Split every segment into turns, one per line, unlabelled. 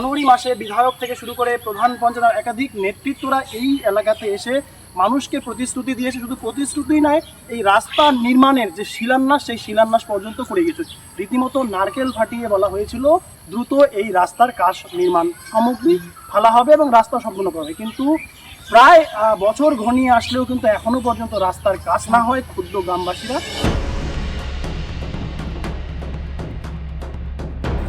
জানুয়ারি মাসে বিধায়ক থেকে শুরু করে প্রধান পঞ্চায়েত একাধিক নেতৃত্বরা এই এলাকাতে এসে মানুষকে প্রতিশ্রুতি দিয়েছে। শুধু প্রতিশ্রুতি নয়, এই রাস্তা নির্মাণের যে শিলান্যাস, সেই শিলান্যাস পর্যন্ত করে গেছে। রীতিমতো নারকেল ফাটিয়ে বলা হয়েছিল, দ্রুত এই রাস্তার কাজ নির্মাণ সামগ্রী ফেলা হবে এবং রাস্তা সম্পূর্ণ করা হবে। কিন্তু প্রায় বছর ঘনিয়ে আসলেও কিন্তু এখনও পর্যন্ত রাস্তার কাজ না হয়, ক্ষুদ্র গ্রামবাসীরা।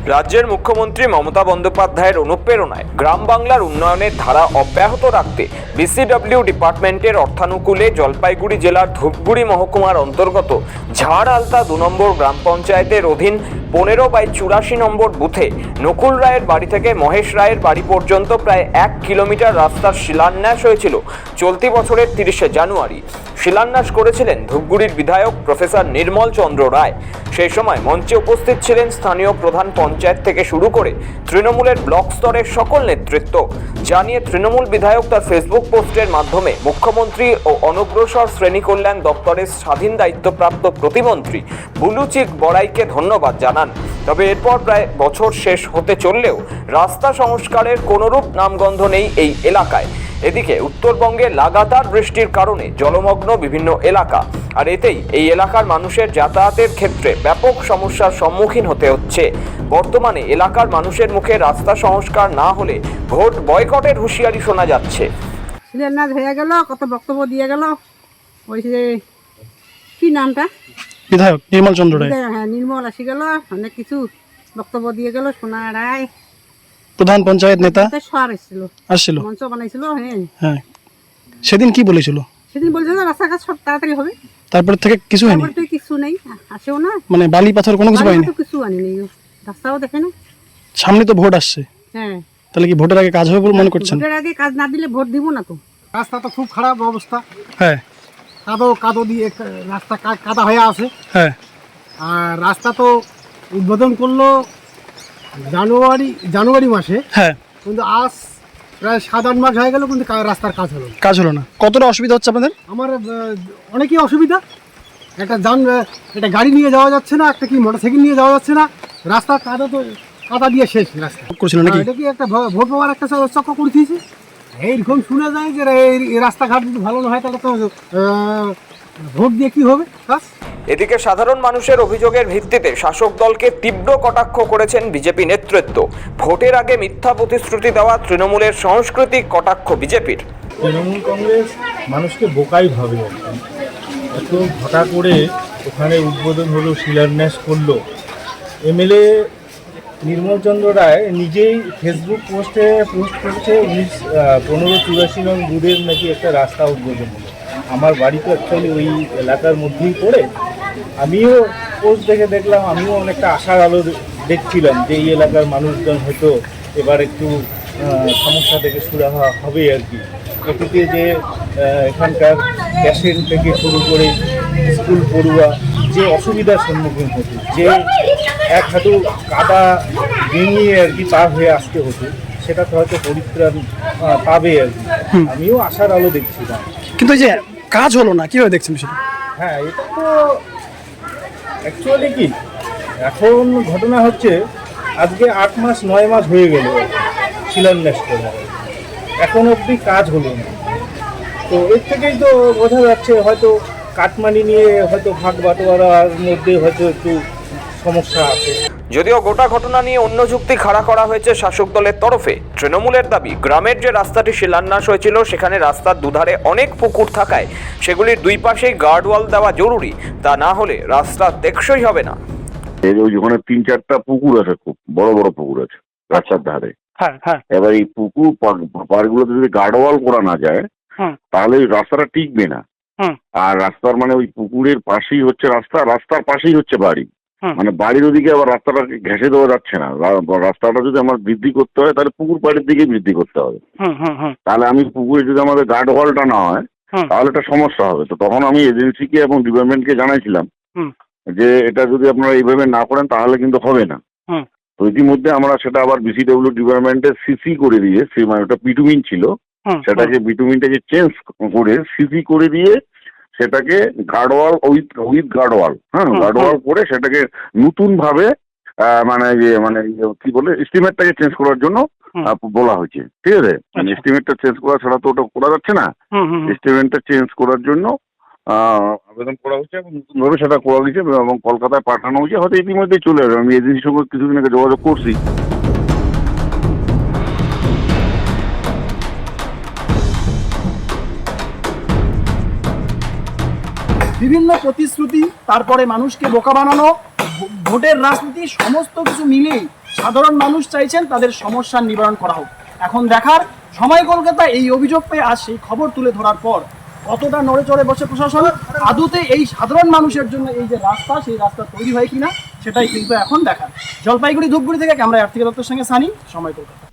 রাজ্যের মুখ্যমন্ত্রী মমতা বন্দ্যোপাধ্যায়ের অনুপ্রেরণায় গ্রাম বাংলার উন্নয়নের ধারা অব্যাহত রাখতে বিসিডব্লিউ ডিপার্টমেন্টের অর্থানুকূলে জলপাইগুড়ি জেলার ধূপগুড়ি মহকুমার অন্তর্গত ঝাড় আলতা দু নম্বর গ্রাম পঞ্চায়েতের অধীন পনেরো বাই চুরাশি নম্বর বুথে নকুল রায়ের বাড়ি থেকে মহেশ রায়ের বাড়ি পর্যন্ত প্রায় এক কিলোমিটার রাস্তার শিলান্যাস হয়েছিল চলতি বছরের তিরিশে জানুয়ারি। শিলান্যাস করেছিলেন ধূপগুড়ির বিধায়ক প্রফেসর নির্মল চন্দ্র রায়। সেই সময় মঞ্চে উপস্থিত ছিলেন স্থানীয় প্রধান পঞ্চায়েত থেকে শুরু করে তৃণমূলের ব্লক স্তরের সকল নেতৃত্ব। জানিয়ে তৃণমূল বিধায়ক তার ফেসবুক পোস্টের মাধ্যমে মুখ্যমন্ত্রী ও অনগ্রসর শ্রেণি কল্যাণ দপ্তরের স্বাধীন দায়িত্বপ্রাপ্ত প্রতিমন্ত্রী বুলুচিক বড়াইকে ধন্যবাদ জানান। তবে এরপর প্রায় বছর শেষ হতে চললেও রাস্তা সংস্কারের কোনরূপ নামগন্ধ নেই এই এলাকায়। এদিকে উত্তরবঙ্গে লাগাতার বৃষ্টির কারণে জলমগ্ন বিভিন্ন এলাকা। আর এতেই এই এলাকার মানুষের যাতায়াতের ক্ষেত্রে ব্যাপক সমস্যার সম্মুখীন হতে হচ্ছে। বর্তমানে এলাকার মানুষের মুখে রাস্তা সংস্কার না হলে ভোট বয়কটের হুঁশিয়ারি শোনা যাচ্ছে।
হয়ে গেল কত বক্তব্য দিয়ে গেল। ওই যে কি নামটা?
বিধায়ক নির্মল চন্দ্র রায়।
হ্যাঁ নির্মল আসি গেল অনেক কিছু বক্তব্য দিয়ে গেল সোনা রায়।
প্রধান পঞ্চায়েত নেতা? আসছিল।
মঞ্চ বানাইছিল হ্যাঁ।
হ্যাঁ। সেদিন কি বলেছিল?
সেদিন বলছিল রাস্তাঘাট সব তাড়াতাড়ি হবে।
তারপর থেকে কিছু হয়নি?
কিছু নেই। আসেও না।
মানে বালি পাথর কোনো কিছু পাইনি
কিছু আনিনি রাস্তাও দেখে না।
সামনে তো ভোট আসছে।
হ্যাঁ।
তাহলে কি ভোটের আগে কাজ হবে বলে মনে করছেন?
ভোটের আগে কাজ না দিলে ভোট দিব না তো।
রাস্তা তো খুব খারাপ অবস্থা।
হ্যাঁ।
কাদো কাদো দিয়ে রাস্তা কা- কাদা হয়ে আছে।
হ্যাঁ।
আর রাস্তা তো উদ্বোধন করল জানুয়ারি জানুয়ারি মাসে
হ্যাঁ।
কিন্তু আজ প্রায় সাত আট মাস হয়ে গেল কিন্তু রাস্তার কাজ হলো না।
কাজ হলো না। কতটা অসুবিধা হচ্ছে আপনাদের?
আমার আহ, অনেকই অসুবিধা। একটা যান একটা গাড়ি নিয়ে যাওয়া যাচ্ছে না একটা কি মোটরসাইকেল নিয়ে যাওয়া যাচ্ছে না। রাস্তা কাদা তো কাদা দিয়ে শেষ রাস্তা।
করছিল নাকি?
এটা কি একটা ভ- ভোট পাওয়ার একটা চ- চক্র করে দিয়েছে? এইরকম শুনে যায় যে এই- এই রাস্তাঘাট যদি ভালো না হয় তাহলে তো আহ, ভোট দিয়ে কি হবে? কাজ
এদিকে সাধারণ মানুষের অভিযোগের ভিত্তিতে শাসক দলকে তীব্র কটাক্ষ করেছেন বিজেপি নেতৃত্ব। ভোটের আগে মিথ্যা প্রতিশ্রুতি দেওয়া তৃণমূলের সাংস্কৃতিক কটাক্ষ বিজেপির।
তৃণমূল কংগ্রেস মানুষকে বোকাই ভাবে এত ঘটা করে ওখানে উদ্বোধন হলো, শিলান্যাস করল। এমএলএ নির্মলচন্দ্র রায় নিজেই ফেসবুক পোস্টে পোস্ট করেছে, উনিশ পনেরো চুরাশি নং বুধের নাকি একটা রাস্তা উদ্বোধন হলো। আমার বাড়ি তো অ্যাকচুয়ালি ওই এলাকার মধ্যেই পড়ে। আমিও পোস্ট দেখে দেখলাম আমিও অনেকটা আশার আলো দেখছিলাম যে এই এলাকার মানুষজন হয়তো এবার একটু সমস্যা থেকে সুরাহা হবে আর কি। প্রকৃতি যে এখানকার প্যাশেন্ট থেকে শুরু করে স্কুল পড়ুয়া যে অসুবিধার সম্মুখীন হতো যে এক হাঁটু কাদা ভেঙিয়ে আর কি পার হয়ে আসতে হতো সেটা তো হয়তো পরিত্রাণ পাবে আর কি। আমিও আশার আলো দেখছিলাম।
কিন্তু যে কাজ হলো না কীভাবে দেখছেন সেটা
হ্যাঁ এটা তো অ্যাকচুয়ালি কি? এখন ঘটনা হচ্ছে, আজকে আট মাস, নয় মাস হয়ে গেল শিলান্যাস করে। এখন অবধি কাজ হলো না। তো এর থেকেই তো বোঝা যাচ্ছে, হয়তো কাটমানি নিয়ে হয়তো ভাগ বাটোয়ারার মধ্যে হয়তো একটু সমস্যা আছে।
যদিও গোটা ঘটনা নিয়ে অন্য যুক্তি খাড়া করা হয়েছে শাসক দলের তরফে। তৃণমূলের দাবি গ্রামের যে রাস্তাটি শিলান্যাস হয়েছিল সেখানে রাস্তার দুধারে অনেক পুকুর থাকায় সেগুলির দুই পাশেই গার্ডওয়াল দেওয়া জরুরি। তা না হলে রাস্তা টেকসই হবে না।
ওখানে তিন চারটা পুকুর আছে খুব বড় বড় পুকুর আছে রাস্তার ধারে।
হ্যাঁ হ্যাঁ।
এবার এই পুকুর পাড়গুলোতে যদি গার্ডওয়াল করা না যায় তাহলে ওই রাস্তাটা টিকবে না। আর রাস্তার মানে ওই পুকুরের পাশেই হচ্ছে রাস্তা রাস্তার পাশেই হচ্ছে বাড়ি। মানে বাড়ির ওদিকে আবার রাস্তাটা ঘেঁষে দেওয়া যাচ্ছে না। রাস্তাটা যদি আমার বৃদ্ধি করতে হয় তাহলে পুকুর পাড়ের দিকে বৃদ্ধি করতে হবে। তাহলে আমি পুকুরে যদি আমাদের গার্ড ওয়ালটা না হয় তাহলে একটা সমস্যা হবে। তো তখন আমি এজেন্সিকে এবং ডিপার্টমেন্টকে জানাইছিলাম। যে এটা যদি আপনারা এইভাবে না করেন তাহলে কিন্তু হবে না। তো ইতিমধ্যে আমরা সেটা আবার বিসিডব্লিউ ডিপার্টমেন্টের সিসি করে দিয়ে সে মানে ওটা বিটুমিন ছিল সেটাকে বিটুমিনটাকে চেঞ্জ করে সিসি করে দিয়ে সেটাকে guard wall with with guard wall হ্যাঁ গার্ডওয়াল করে সেটাকে নতুন ভাবে মানে ইয়ে মানে ইয়ে কি বলে এস্টিমেটটাকে চেঞ্জ করার জন্য বলা হয়েছে ঠিক আছে? মানে
আচ্ছা।
এস্টিমেটটা চেঞ্জ করা ছাড়া তো ওটা করা যাচ্ছে না। এস্টিমেটটা চেঞ্জ করার জন্য আবেদন করা হচ্ছে এবং নতুনভাবে সেটা করা হয়েছে এবং কলকাতায় পাঠানো হয়েছে হয়তো ইতিমধ্যেই চলে যাবে আমি এজেন্সির সঙ্গে কিছুদিন আগে যোগাযোগ করছি।
বিভিন্ন প্রতিশ্রুতি, তারপরে মানুষকে বোকা বানানো ভোটের রাজনীতি, সমস্ত কিছু মিলেই সাধারণ মানুষ চাইছেন তাদের সমস্যার নিবারণ করা হোক। এখন দেখার সময় কলকাতা এই অভিযোগ পেয়ে আজ সেই খবর তুলে ধরার পর কতটা নড়ে চড়ে বসে প্রশাসন, আদতে এই সাধারণ মানুষের জন্য এই যে রাস্তা, সেই রাস্তা তৈরি হয় কিনা, সেটাই কিন্তু এখন দেখার। জলপাইগুড়ি ধূপগুড়ি থেকে ক্যামেরা আর্থিক দত্তের সঙ্গে সানি, সময় কলকাতা।